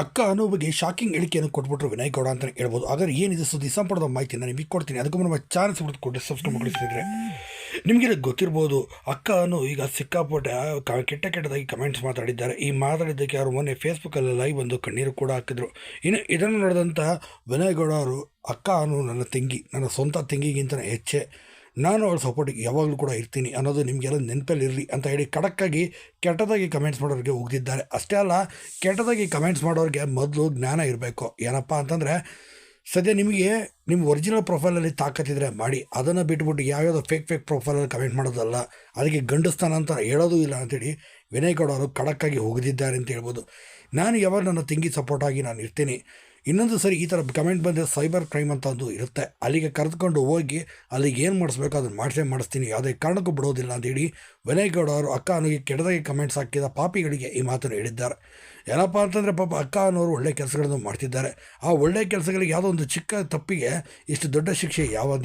ಅಕ್ಕ ಅನ್ನೋ ಬಗ್ಗೆ ಶಾಕಿಂಗ್ ಹೇಳಿಕೆಯನ್ನು ಕೊಟ್ಬಿಟ್ರು ವಿನಯ್ ಗೌಡ ಅಂತ ಹೇಳ್ಬೋದು. ಆದರೆ ಏನಿದೆ ಸುದ್ದಿ? ಸಂಪುಟದ ಮಾಹಿತಿ ನಾನು ನಿಮಗೆ ಕೊಡ್ತೀನಿ. ಅದಕ್ಕೂ ನಮ್ಮ ಚಾನ್ಸ್ ಕೊಟ್ಟು ಸಬ್ಸ್ಕ್ರೈಬ್ ಮಾಡಿಸಿದ್ರೆ ನಿಮಗೆ ಗೊತ್ತಿರ್ಬೋದು, ಅಕ್ಕ ಅನ್ನು ಈಗ ಸಿಕ್ಕಾಪಟ್ಟೆ ಕೆಟ್ಟ ಕೆಟ್ಟದಾಗಿ ಕಮೆಂಟ್ಸ್ ಮಾತಾಡಿದ್ದಾರೆ. ಈ ಮಾತಾಡಿದ್ದಕ್ಕೆ ಅವರು ಮೊನ್ನೆ ಫೇಸ್ಬುಕ್ಕಲ್ಲಿ ಲೈವ್ ಬಂದು ಕಣ್ಣೀರು ಕೂಡ ಹಾಕಿದ್ರು. ಇನ್ನು ಇದನ್ನು ನೋಡಿದಂಥ ವಿನಯ್ ಗೌಡ ಅವರು, ಅಕ್ಕ ಅನ್ನು ನನ್ನ ತಂಗಿ, ನನ್ನ ಸ್ವಂತ ತಂಗಿಗಿಂತ ಹೆಚ್ಚೆ ನಾನು ಅವಳ ಸಪೋರ್ಟಿಗೆ ಯಾವಾಗಲೂ ಕೂಡ ಇರ್ತೀನಿ ಅನ್ನೋದು ನಿಮಗೆಲ್ಲ ನೆನಪಲ್ಲಿ ಇರಲಿ ಅಂತ ಹೇಳಿ ಕಡಕ್ಕಾಗಿ ಕೆಟ್ಟದಾಗಿ ಕಮೆಂಟ್ಸ್ ಮಾಡೋರಿಗೆ ಹೋಗ್ದಿದ್ದಾರೆ ಅಷ್ಟೇ ಅಲ್ಲ, ಕೆಟ್ಟದಾಗಿ ಕಮೆಂಟ್ಸ್ ಮಾಡೋರಿಗೆ ಮೊದಲು ಜ್ಞಾನ ಇರಬೇಕು. ಏನಪ್ಪ ಅಂತಂದರೆ, ಸದ್ಯ ನಿಮಗೆ ನಿಮ್ಮ ಒರಿಜಿನಲ್ ಪ್ರೊಫೈಲಲ್ಲಿ ತಾಕತ್ತಿದ್ರೆ ಮಾಡಿ, ಅದನ್ನು ಬಿಟ್ಬಿಟ್ಟು ಯಾವ್ಯಾವುದೋ ಫೇಕ್ ಫೇಕ್ ಪ್ರೊಫೈಲಲ್ಲಿ ಕಮೆಂಟ್ ಮಾಡೋದಲ್ಲ, ಅದಕ್ಕೆ ಗಂಡಸ್ತಾನ ಅಂತ ಹೇಳೋದು ಇಲ್ಲ ಅಂತೇಳಿ ವಿನಯ್ ಗೌಡ ಅವರು ಖಡಕ್ಕಾಗಿ ಹೋಗದಿದ್ದಾರೆ ಅಂತ ಹೇಳ್ಬೋದು. ನಾನು ಯಾವಾಗ ನನ್ನ ತಂಗಿ ಸಪೋರ್ಟಾಗಿ ನಾನು ಇರ್ತೀನಿ ಇನ್ನೊಂದು ಸರಿ ಈ ಥರ ಕಮೆಂಟ್ ಬಂದರೆ ಸೈಬರ್ ಕ್ರೈಮ್ ಅಂತ ಒಂದು ಇರುತ್ತೆ. ಅಲ್ಲಿಗೆ ಕರೆದುಕೊಂಡು ಹೋಗಿ ಅಲ್ಲಿಗೆ ಏನು ಮಾಡಿಸ್ಬೇಕು ಅದನ್ನು ಮಾಡಿಸೇ ಮಾಡಿಸ್ತೀನಿ. ಯಾವುದೇ ಕಾರಣಕ್ಕೂ ಬಿಡೋದಿಲ್ಲ ಅಂತ ಹೇಳಿ ಗೌಡ ಅವರು ಅಕ್ಕ ಅನ್ನೋಗೆ ಕೆಡದಾಗಿ ಕಮೆಂಟ್ಸ್ ಹಾಕಿದ ಪಾಪಿಗಳಿಗೆ ಈ ಮಾತನ್ನು ಹೇಳಿದ್ದಾರೆ. ಏನಪ್ಪ ಅಂತಂದರೆ ಪಾಪ ಅಕ್ಕ ಅನ್ನೋರು ಒಳ್ಳೆ ಕೆಲಸಗಳನ್ನು ಮಾಡ್ತಿದ್ದಾರೆ. ಆ ಒಳ್ಳೆ ಕೆಲಸಗಳಿಗೆ ಯಾವುದೋ ಒಂದು ಚಿಕ್ಕ ತಪ್ಪಿಗೆ ಇಷ್ಟು ದೊಡ್ಡ ಶಿಕ್ಷೆ ಯಾವ